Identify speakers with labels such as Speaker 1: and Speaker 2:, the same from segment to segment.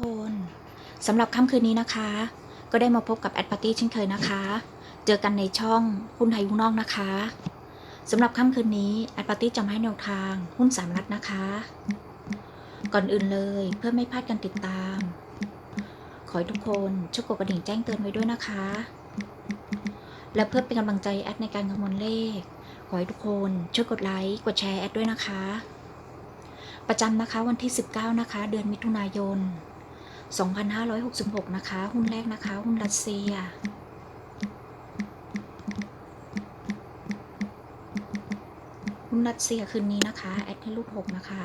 Speaker 1: คนสำหรับค่ำคืนนี้นะคะ ก็ได้มาพบกับแอดปาร์ตี้เช่นเคยนะคะ เจอกันในช่องหุ้นไทยหุ้นนอกนะคะสำหรับค่ำคืนนี้แอดปาร์ตี้จะมาให้แนวทางหุ้นสามรัฐนะคะ ก่อนอื่นเลยเพื่อไม่พลาดการติดตาม ขอให้ทุกคนช่วยกดกระดิ่งแจ้งเตือนไว้ด้วยนะคะ และเพื่อเป็นกำลังใจแอดในการคำนวณเลข ขอให้ทุกคนช่วยกดไลค์กดแชร์แอดด้วยนะคะ ประจำนะคะวันที่ 19 นะคะ เดือนมิถุนายน 2566 นะคะ หุ้นแรกนะคะ หุ้นรัสเซีย หุ้นรัสเซียคืนนี้นะคะ แอดให้รูด6นะคะ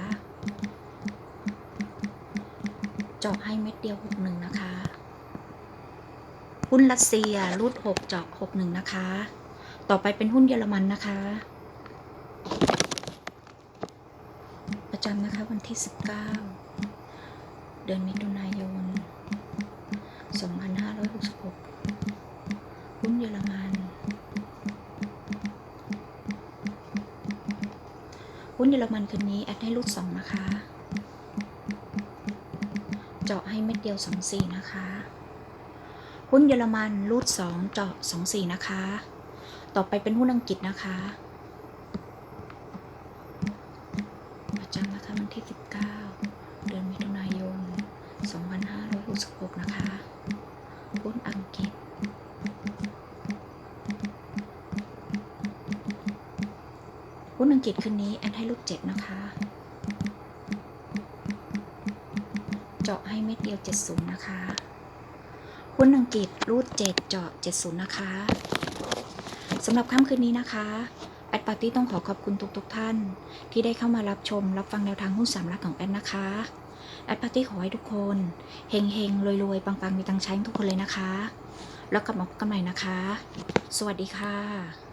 Speaker 1: จาะให้เม็ดเดียว 61 นะคะ หุ้นรัสเซียรูด 6จาะ61 นะคะ ต่อไปเป็นหุ้นเยอรมันนะคะ ประจำนะคะวันที่ 19เดือนมิถุนายน หุ้นเยอรมันหุ้นเยอรมันคืนนี้ แอดให้รูด2นะคะ เจาะให้เม็ดเดียว24นะคะหุ้นเยอรมันรูด2เจาะ24นะคะ ต่อไปเป็นหุ้นอังกฤษนะคะประจำนะคะวันที่ 19 เดือนมิถุนายน 2566 นะคะ หุ้นอังกฤษ หุ้นอังกฤษคืนนี้แอดให้ลูก7นะคะ เจาะให้เม็ดเดียว70นะคะหุ้นอังกฤษรูด7เจาะ70นะคะสำหรับค่ำคืนนี้นะคะแอดปาร์ตี้ต้องขอขอบคุณทุกๆทท่าน ที่ได้เข้ามารับชมรับฟังแนวทางหุ้นสามรักของแอดนะคะแอดปาร์ตี้ขอให้ทุกคนเฮงเฮงรวยรวยๆปังๆมีตังใช้ทุกคนเลยนะคะ แล้วกลับมาพบกันใหม่นะคะ สวัสดีค่ะ